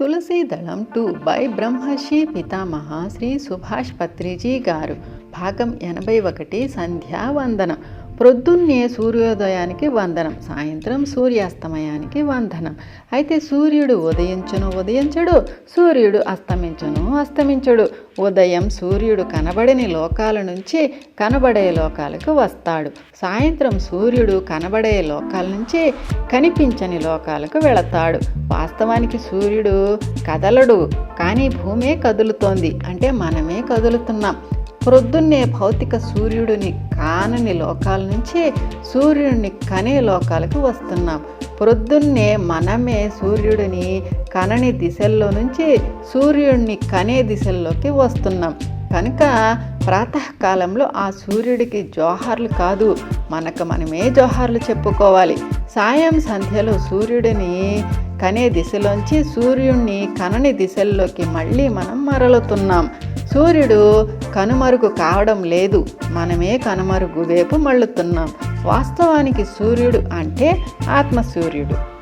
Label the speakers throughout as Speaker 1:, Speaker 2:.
Speaker 1: Tulasidalam two by Brahmasri పితామహ శ్రీ సుభాష్ పత్రిజీ గారు. భాగం ఎనభై ఒకటి సంధ్యావందనం ప్రొద్దున్నే సూర్యోదయానికి వందనం సాయంత్రం సూర్యాస్తమయానికి వందనం. అయితే సూర్యుడు ఉదయించును ఉదయించడు సూర్యుడు అస్తమించను అస్తమించడు. ఉదయం సూర్యుడు కనబడని లోకాల నుంచి కనబడే లోకాలకు వస్తాడు. సాయంత్రం సూర్యుడు కనబడే లోకాల నుంచి కనిపించని లోకాలకు వెళతాడు. వాస్తవానికి సూర్యుడు కదలడు కానీ భూమే కదులుతోంది. అంటే మనమే కదులుతున్నాం. ప్రొద్దున్నే భౌతిక సూర్యుడిని కానని లోకాల నుంచి సూర్యుడిని కనే లోకాలకు వస్తున్నాం. ప్రొద్దున్నే మనమే సూర్యుడిని కనని దిశల్లో నుంచి సూర్యుడిని కనే దిశల్లోకి వస్తున్నాం. కనుక ప్రాతకాలంలో ఆ సూర్యుడికి జోహార్లు కాదు మనకు మనమే జోహార్లు చెప్పుకోవాలి. సాయం సంధ్యలో సూర్యుడిని కనే దిశలోంచి సూర్యుడిని కనని దిశల్లోకి మళ్ళీ మనం మరలుతున్నాం. సూర్యుడు కనుమరుగు కావడం లేదు. మనమే కనుమరుగు వైపు మళ్ళుతున్నాం. వాస్తవానికి సూర్యుడు అంటే ఆత్మసూర్యుడు.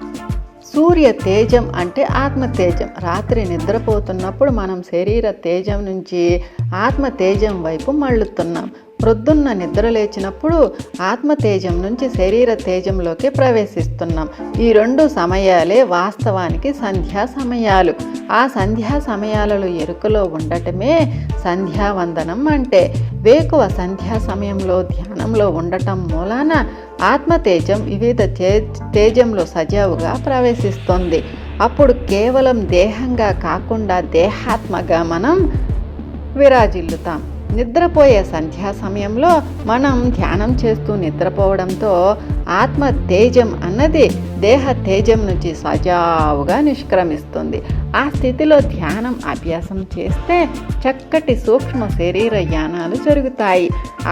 Speaker 1: సూర్య తేజం అంటే ఆత్మ తేజం రాత్రి నిద్రపోతున్నప్పుడు మనం శరీర తేజం నుంచి ఆత్మ తేజం వైపు మళ్ళుతున్నాం. ప్రొద్దున్న నిద్ర లేచినప్పుడు ఆత్మ తేజం నుంచి శరీర తేజంలోకి ప్రవేశిస్తున్నాం. ఈ రెండు సమయాలే వాస్తవానికి సంధ్యా సమయాలు. ఆ సంధ్యా సమయాలలో ఎరుకలో ఉండటమే సంధ్యావందనం అంటే. వేకువ సంధ్యా సమయంలో ధ్యానంలో ఉండటం మూలాన ఆత్మతేజం వివిధ తే తేజంలో సజావుగా ప్రవేశిస్తుంది. అప్పుడు కేవలం దేహంగా కాకుండా దేహాత్మగా మనం విరాజిల్లుతాం. నిద్రపోయే సంధ్యా సమయంలో మనం ధ్యానం చేస్తూ నిద్రపోవడంతో ఆత్మ తేజం అన్నది దేహ తేజం నుంచి సజావుగా నిష్క్రమిస్తుంది. ఆ స్థితిలో ధ్యానం అభ్యాసం చేస్తే చక్కటి సూక్ష్మ శరీర యానాలు జరుగుతాయి.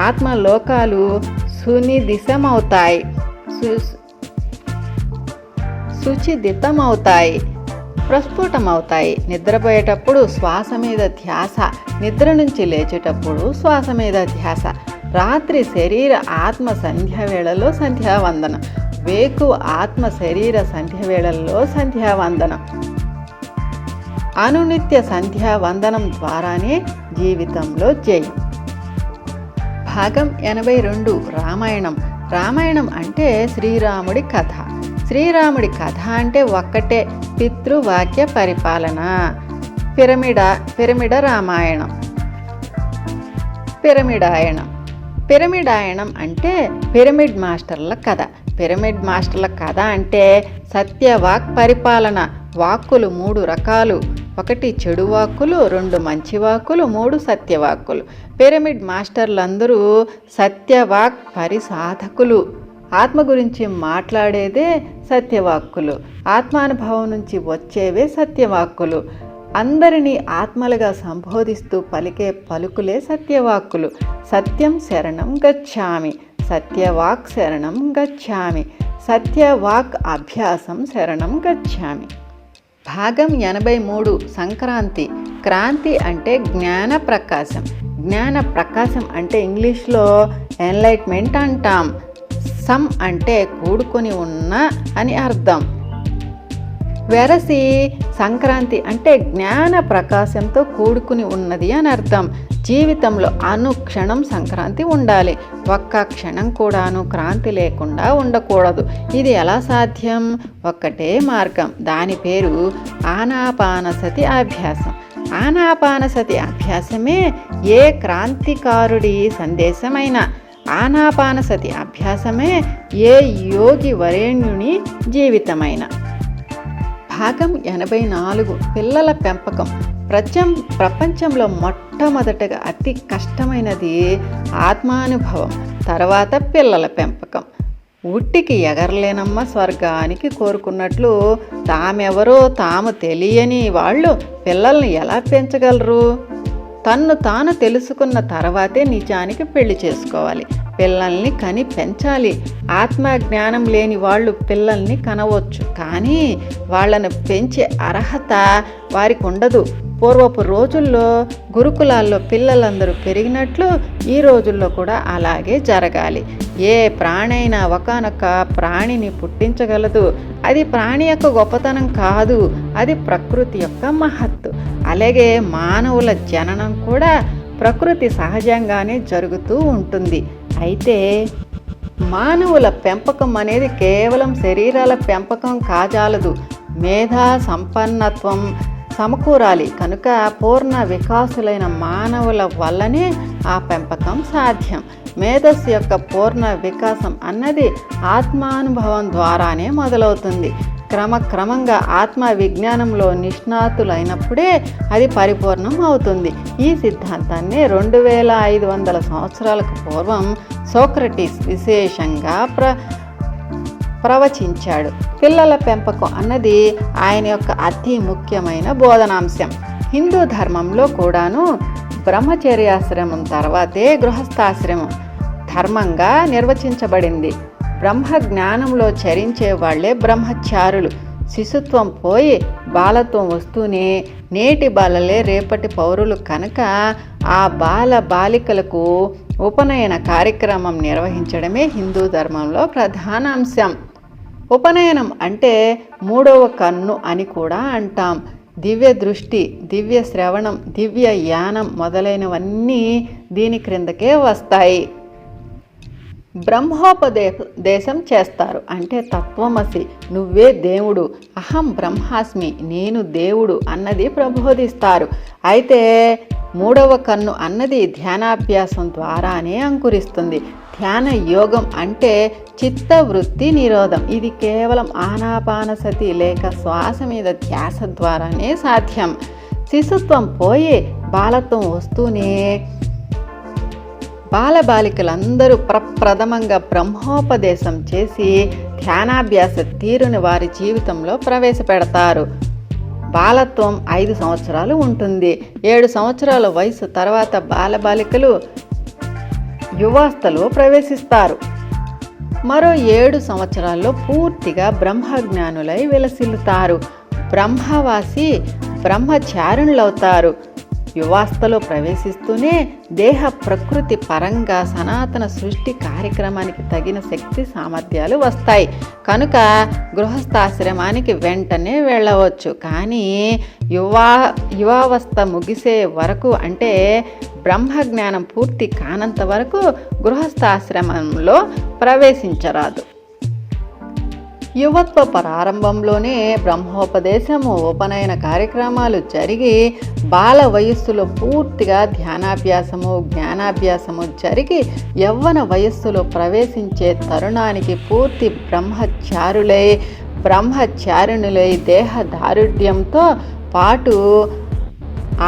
Speaker 1: ఆత్మలోకాలు సునిదిశమవుతాయి సు శుచిదితమవుతాయి ప్రస్ఫుటమవుతాయి. నిద్రపోయేటప్పుడు శ్వాస మీద ధ్యాస నిద్ర నుంచి లేచేటప్పుడు శ్వాస మీద ధ్యాస రాత్రి శరీర ఆత్మ సంధ్య వేళలో సంధ్యావందనం వేకు ఆత్మ శరీర సంధ్య వేళల్లో సంధ్యావందనం అనునిత్య సంధ్యావందనం ద్వారానే జీవితంలో జయం. భాగం ఎనభై రెండు రామాయణం. రామాయణం అంటే శ్రీరాముడి కథ. శ్రీరాముడి కథ అంటే ఒక్కటే పితృవాక్య పరిపాలన. పిరమిడ పిరమిడ రామాయణం. పిరమిడాయణం. పిరమిడాయణం అంటే పిరమిడ్ మాస్టర్ల కథ. పిరమిడ్ మాస్టర్ల కథ అంటే సత్యవాక్ పరిపాలన. వాక్కులు మూడు రకాలు. ఒకటి చెడు వాక్కులు రెండు మంచి వాక్కులు మూడు సత్యవాక్కులు పిరమిడ్ మాస్టర్లందరూ సత్యవాక్ పరిసాధకులు. ఆత్మ గురించి మాట్లాడేదే సత్యవాక్కులు. ఆత్మానుభవం నుంచి వచ్చేవే సత్యవాక్కులు. అందరినీ ఆత్మలుగా సంబోధిస్తూ పలికే పలుకులే సత్యవాక్కులు. సత్యం శరణం గచ్చామి. సత్యవాక్ శరణం గచ్చామి. సత్యవాక్ అభ్యాసం శరణం గచ్చామి. భాగం ఎనభై మూడు సంక్రాంతి. క్రాంతి అంటే జ్ఞాన ప్రకాశం. జ్ఞాన ప్రకాశం అంటే ఇంగ్లీష్లో ఎన్లైట్మెంట్ అంటాం. సమ్ అంటే కూడుకొని ఉన్న అని అర్థం. వెరసి సంక్రాంతి అంటే జ్ఞాన ప్రకాశంతో కూడుకుని ఉన్నది అని అర్థం. జీవితంలో అనుక్షణం సంక్రాంతి ఉండాలి. ఒక్క క్షణం కూడాను క్రాంతి లేకుండా ఉండకూడదు. ఇది ఎలా సాధ్యం? ఒక్కటే మార్గం. దాని పేరు ఆనాపానసతి అభ్యాసం. ఆనాపానసతి అభ్యాసమే ఏ క్రాంతికారుడి సందేశమైన. ఆనాపానసతి అభ్యాసమే ఏ యోగి వరేణ్యుని జీవితమైన. భాగం ఎనభై నాలుగు పిల్లల పెంపకం. ప్రచం ప్రపంచంలో మొట్టమొదటగా అతి కష్టమైనది ఆత్మానుభవం తర్వాత పిల్లల పెంపకం. ఉట్టికి ఎగరలేనమ్మ స్వర్గానికి కోరుకున్నట్లు తామెవరో తాము తెలియని వాళ్ళు పిల్లల్ని ఎలా పెంచగలరు? తన్ను తాను తెలుసుకున్న తర్వాతే నిజానికి పెళ్ళి చేసుకోవాలి. పిల్లల్ని కని పెంచాలి. ఆత్మజ్ఞానం లేని వాళ్ళు పిల్లల్ని కనవచ్చు. కానీ వాళ్ళను పెంచే అర్హత వారికి ఉండదు పూర్వపు రోజుల్లో గురుకులాల్లో పిల్లలందరూ పెరిగినట్లు ఈ రోజుల్లో కూడా అలాగే జరగాలి. ఏ ప్రాణైనా ఒకనొక ప్రాణిని పుట్టించగలదు. అది ప్రాణి యొక్క గొప్పతనం కాదు. అది ప్రకృతి యొక్క మహత్తు. అలాగే మానవుల జననం కూడా ప్రకృతి సహజంగానే జరుగుతూ ఉంటుంది. అయితే మానవుల పెంపకం అనేది కేవలం శరీరాల పెంపకం కాజాలదు. మేధా సంపన్నత్వం సమకూరాలి. కనుక పూర్ణ వికాసులైన మానవుల వల్లనే ఆ పెంపకం సాధ్యం. మేధస్సు యొక్క పూర్ణ వికాసం అన్నది ఆత్మానుభవం ద్వారానే మొదలవుతుంది. క్రమక్రమంగా ఆత్మ విజ్ఞానంలో నిష్ణాతులైనప్పుడే అది పరిపూర్ణం అవుతుంది. ఈ సిద్ధాంతాన్ని రెండు వేల ఐదు వందల సంవత్సరాలకు పూర్వం సోక్రటీస్ విశేషంగా ప్ర ప్రవచించాడు. పిల్లల పెంపకం అన్నది ఆయన యొక్క అతి ముఖ్యమైన బోధనాంశం. హిందూ ధర్మంలో కూడాను బ్రహ్మచర్యాశ్రమం తర్వాతే గృహస్థాశ్రమం ధర్మంగా నిర్వచించబడింది. బ్రహ్మ జ్ఞానంలో చరించే వాళ్ళే బ్రహ్మచారులు. శిశుత్వం పోయి బాలత్వం వస్తూనే నేటి బాలలే రేపటి పౌరులు కనుక ఆ బాల బాలికలకు ఉపనయన కార్యక్రమం నిర్వహించడమే హిందూ ధర్మంలో ప్రధాన అంశం ఉపనయనం అంటే మూడవ కన్ను అని కూడా అంటాం. దివ్య దృష్టి దివ్య శ్రవణం దివ్య యానం మొదలైనవన్నీ దీని క్రిందకే వస్తాయి. బ్రహ్మోపదేశం చేస్తారు. అంటే తత్వమసి నువ్వే దేవుడు అహం బ్రహ్మాస్మి నేను దేవుడు అన్నది ప్రబోధిస్తారు. అయితే మూడవ కన్ను అన్నది ధ్యానాభ్యాసం ద్వారానే అంకురిస్తుంది. ధ్యాన యోగం అంటే చిత్తవృత్తి నిరోధం. ఇది కేవలం ఆనాపానసతి లేక శ్వాస మీద ధ్యాస ద్వారానే సాధ్యం. శిశుత్వం పోయి బాలత్వం వస్తూనే బాలబాలికలందరూ ప్రప్రథమంగా బ్రహ్మోపదేశం చేసి ధ్యానాభ్యాస తీరుని వారి జీవితంలో ప్రవేశపెడతారు. బాలత్వం ఐదు సంవత్సరాలు ఉంటుంది. ఏడు సంవత్సరాల వయసు తర్వాత బాలబాలికలు యువాస్థలో ప్రవేశిస్తారు. మరో ఏడు సంవత్సరాల్లో పూర్తిగా బ్రహ్మజ్ఞానులై విలసిల్లుతారు. బ్రహ్మవాసి బ్రహ్మచారుణులవుతారు. యువాస్థలో ప్రవేశిస్తూనే దేహ ప్రకృతి పరంగా సనాతన సృష్టి కార్యక్రమానికి తగిన శక్తి సామర్థ్యాలు వస్తాయి. కనుక గృహస్థాశ్రమానికి వెంటనే వెళ్ళవచ్చు. కానీ యువా యువావస్థ ముగిసే వరకు అంటే బ్రహ్మజ్ఞానం పూర్తి కానంత వరకు గృహస్థాశ్రమంలో ప్రవేశించరాదు. యువత్వ ప్రారంభంలోనే బ్రహ్మోపదేశము ఉపనయన కార్యక్రమాలు జరిగి బాల వయస్సులో పూర్తిగా ధ్యానాభ్యాసము జ్ఞానాభ్యాసము జరిగి యవ్వన వయస్సులో ప్రవేశించే తరుణానికి పూర్తి బ్రహ్మచారులై బ్రహ్మచారుణులై దేహదారుఢ్యంతో పాటు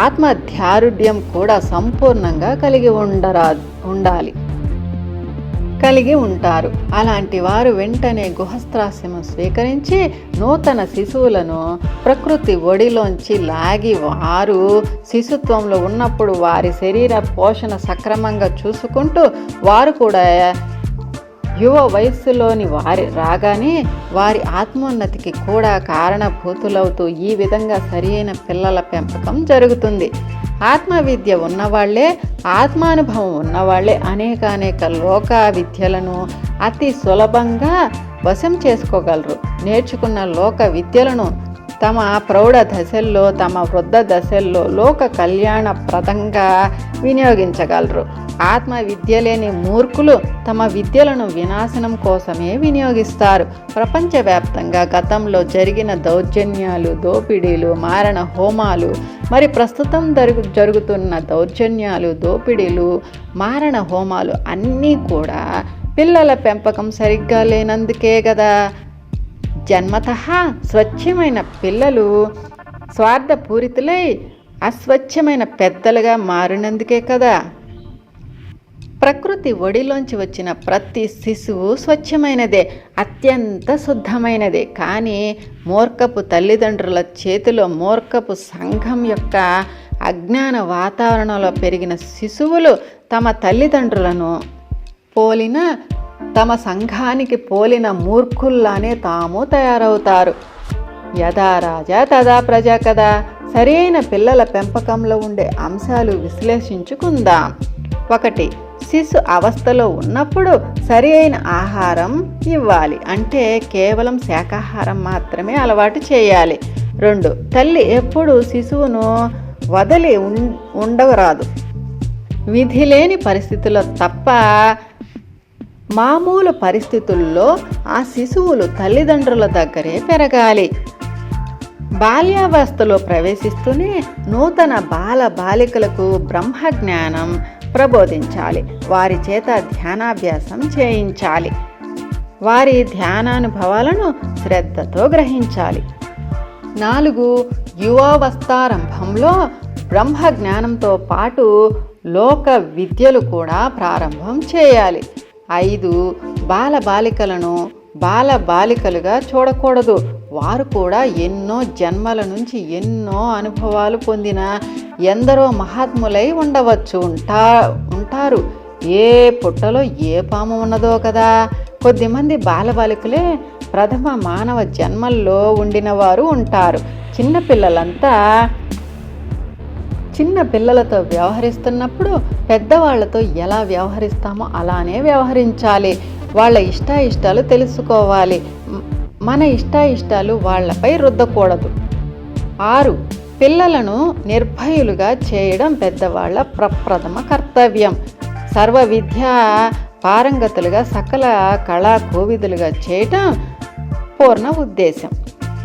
Speaker 1: ఆత్మధారుఢ్యం కూడా సంపూర్ణంగా కలిగి ఉండరా ఉండాలి. కలిగి ఉంటారు. అలాంటి వారు వెంటనే గుహస్త్రాశ్రమం స్వీకరించి నూతన శిశువులను ప్రకృతి ఒడిలోంచి లాగి వారు శిశుత్వంలో ఉన్నప్పుడు వారి శరీర పోషణ సక్రమంగా చూసుకుంటూ వారు కూడా యువ వయస్సులోని వారి రాగానే వారి ఆత్మోన్నతికి కూడా కారణభూతులవుతూ ఈ విధంగా సరియైన పిల్లల పెంపకం జరుగుతుంది. ఆత్మవిద్య ఉన్నవాళ్ళే ఆత్మానుభవం ఉన్నవాళ్ళే అనేక అనేక లోక విద్యలను అతి సులభంగా వశం చేసుకోగలరు. నేర్చుకున్న లోక విద్యలను తమ ప్రౌఢ దశల్లో తమ వృద్ధ దశల్లో లోక కళ్యాణప్రదంగా వినియోగించగలరు. ఆత్మ విద్య లేని మూర్ఖులు తమ విద్యలను వినాశనం కోసమే వినియోగిస్తారు. ప్రపంచవ్యాప్తంగా గతంలో జరిగిన దౌర్జన్యాలు దోపిడీలు మారణ హోమాలు మరి ప్రస్తుతం జరుగు జరుగుతున్న దౌర్జన్యాలు దోపిడీలు మారణ హోమాలు అన్నీ కూడా పిల్లల పెంపకం సరిగ్గా లేనందుకే కదా జన్మత స్వచ్ఛమైన పిల్లలు స్వార్థపూరితులై అస్వచ్ఛమైన పెద్దలుగా మారినందుకే కదా. ప్రకృతి ఒడిలోంచి వచ్చిన ప్రతి శిశువు స్వచ్ఛమైనదే అత్యంత శుద్ధమైనదే. కానీ మూర్ఖపు తల్లిదండ్రుల చేతిలో మూర్ఖపు సంఘం యొక్క అజ్ఞాన వాతావరణంలో పెరిగిన శిశువులు తమ తల్లిదండ్రులను పోలిన తమ సంఘానికి పోలిన మూర్ఖుల్లానే తాము తయారవుతారు. యథా రాజా తదా ప్రజా కదా. సరైన పిల్లల పెంపకంలో ఉండే అంశాలు విశ్లేషించుకుందాం. ఒకటి శిశు అవస్థలో ఉన్నప్పుడు సరి అయిన ఆహారం ఇవ్వాలి. అంటే కేవలం శాకాహారం మాత్రమే అలవాటు చేయాలి. రెండు తల్లి ఎప్పుడు శిశువును వదిలి ఉం- ఉండరాదు విధి లేని పరిస్థితుల్లో తప్ప మామూలు పరిస్థితుల్లో ఆ శిశువులు తల్లిదండ్రుల దగ్గరే పెరగాలి. బాల్యావస్థలో ప్రవేశిస్తూనే నూతన బాల బాలికలకు బ్రహ్మజ్ఞానం ప్రబోధించాలి. వారి చేత ధ్యానాభ్యాసం చేయించాలి. వారి ధ్యానానుభవాలను శ్రద్ధతో గ్రహించాలి. నాలుగు యువావస్థారంభంలో బ్రహ్మ జ్ఞానంతో పాటు లోక విద్యలు కూడా ప్రారంభం చేయాలి. ఐదు బాల బాలికలను బాల బాలికలుగా చూడకూడదు. వారు కూడా ఎన్నో జన్మల నుంచి ఎన్నో అనుభవాలు పొందిన ఎందరో మహాత్ములై ఉండవచ్చు ఉంటా ఉంటారు. ఏ పుట్టలో ఏ పాము ఉన్నదో కదా. కొద్దిమంది బాలబాలికలే ప్రథమ మానవ జన్మల్లో ఉండిన వారు ఉంటారు. చిన్నపిల్లలంతా చిన్న పిల్లలతో వ్యవహరిస్తున్నప్పుడు పెద్దవాళ్ళతో ఎలా వ్యవహరిస్తామో అలానే వ్యవహరించాలి. వాళ్ళ ఇష్టాయిష్టాలు తెలుసుకోవాలి. మన ఇష్టాయిష్టాలు వాళ్ళపై రుద్దకూడదు. ఆరు పిల్లలను నిర్భయులుగా చేయడం పెద్దవాళ్ళ ప్రప్రథమ కర్తవ్యం. సర్వ విద్యా పారంగతులుగా సకల కళా కోవిదులుగా చేయటం పూర్ణ ఉద్దేశం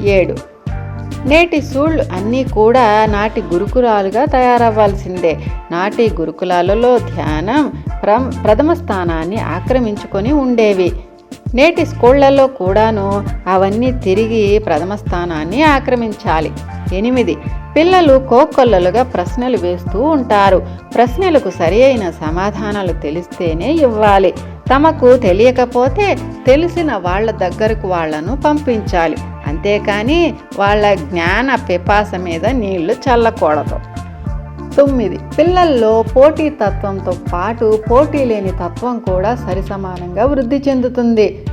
Speaker 1: ఏడు నేటి సూళ్ళు అన్నీ కూడా నాటి గురుకులాలుగా తయారవ్వాల్సిందే. నాటి గురుకులాలలో ధ్యానం ప్ర ప్రథమ స్థానాన్ని ఆక్రమించుకొని ఉండేవి. నేటి స్కూళ్ళలో కూడాను అవన్నీ తిరిగి ప్రథమ స్థానాన్ని ఆక్రమించాలి. ఎనిమిది. పిల్లలు కోకొల్లలుగా ప్రశ్నలు వేస్తూ ఉంటారు. ప్రశ్నలకు సరి అయిన సమాధానాలు తెలిస్తేనే ఇవ్వాలి. తమకు తెలియకపోతే తెలిసిన వాళ్ళ దగ్గరకు వాళ్ళను పంపించాలి. అంతేకాని వాళ్ళ జ్ఞాన పిపాస మీద నీళ్ళు చల్లకూడదు. తొమ్మిది. పిల్లల్లో పోటీ తత్వంతో పాటు పోటీ లేని తత్వం కూడా సరిసమానంగా వృద్ధి చెందుతుంది.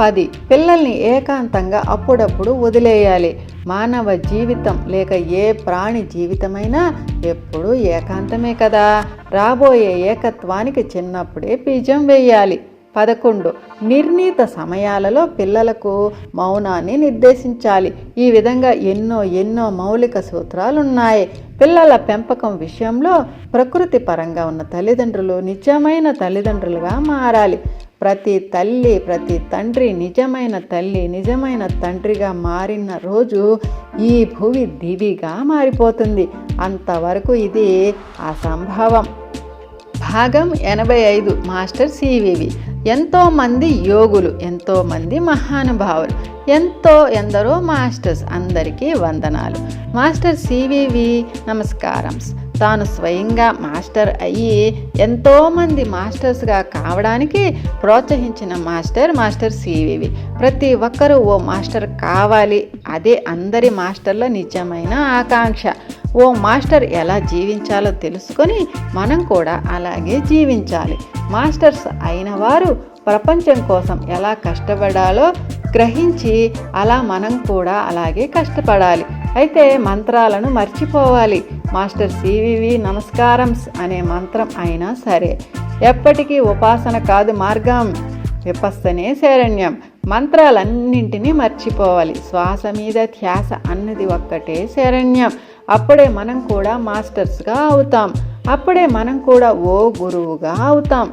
Speaker 1: పది. పిల్లల్ని ఏకాంతంగా అప్పుడప్పుడు వదిలేయాలి. మానవ జీవితం లేక ఏ ప్రాణి జీవితమైనా ఎప్పుడూ ఏకాంతమే కదా. రాబోయే ఏకత్వానికి చిన్నప్పుడే బీజం వేయాలి. పదకొండు. నిర్ణీత సమయాలలో పిల్లలకు మౌనాన్ని నిర్దేశించాలి. ఈ విధంగా ఎన్నో ఎన్నో మౌలిక సూత్రాలున్నాయి. పిల్లల పెంపకం విషయంలో ప్రకృతి పరంగా ఉన్న తల్లిదండ్రులు నిజమైన తల్లిదండ్రులుగా మారాలి. ప్రతి తల్లి ప్రతి తండ్రి నిజమైన తల్లి నిజమైన తండ్రిగా మారిన రోజు ఈ భూమి దివిగా మారిపోతుంది. అంతవరకు ఇది అసంభవం. భాగం ఎనభై ఐదు మాస్టర్ సివివి. ఎంతోమంది యోగులు ఎంతోమంది మహానుభావులు ఎంతో ఎందరో మాస్టర్స్ అందరికీ వందనాలు. మాస్టర్ సివివి నమస్కారం. తాను స్వయంగా మాస్టర్ అయ్యి ఎంతోమంది మాస్టర్స్గా కావడానికి ప్రోత్సహించిన మాస్టర్ మాస్టర్ సివివి. ప్రతి ఒక్కరూ ఓ మాస్టర్ కావాలి. అదే అందరి మాస్టర్ల నిజమైన ఆకాంక్ష. ఓ మాస్టర్ ఎలా జీవించాలో తెలుసుకొని మనం కూడా అలాగే జీవించాలి. మాస్టర్స్ అయిన వారు ప్రపంచం కోసం ఎలా కష్టపడాలో గ్రహించి అలా మనం కూడా అలాగే కష్టపడాలి. అయితే మంత్రాలను మర్చిపోవాలి. మాస్టర్ సివివి నమస్కారం అనే మంత్రం అయినా సరే. ఎప్పటికీ ఉపాసన కాదు మార్గం. విపస్తనే శరణ్యం. మంత్రాలన్నింటినీ మర్చిపోవాలి. శ్వాస మీద ధ్యాస అన్నది ఒక్కటే శరణ్యం. అప్పుడే మనం కూడా మాస్టర్స్గా అవుతాం. అప్పుడే మనం కూడా ఓ గురువుగా అవుతాం.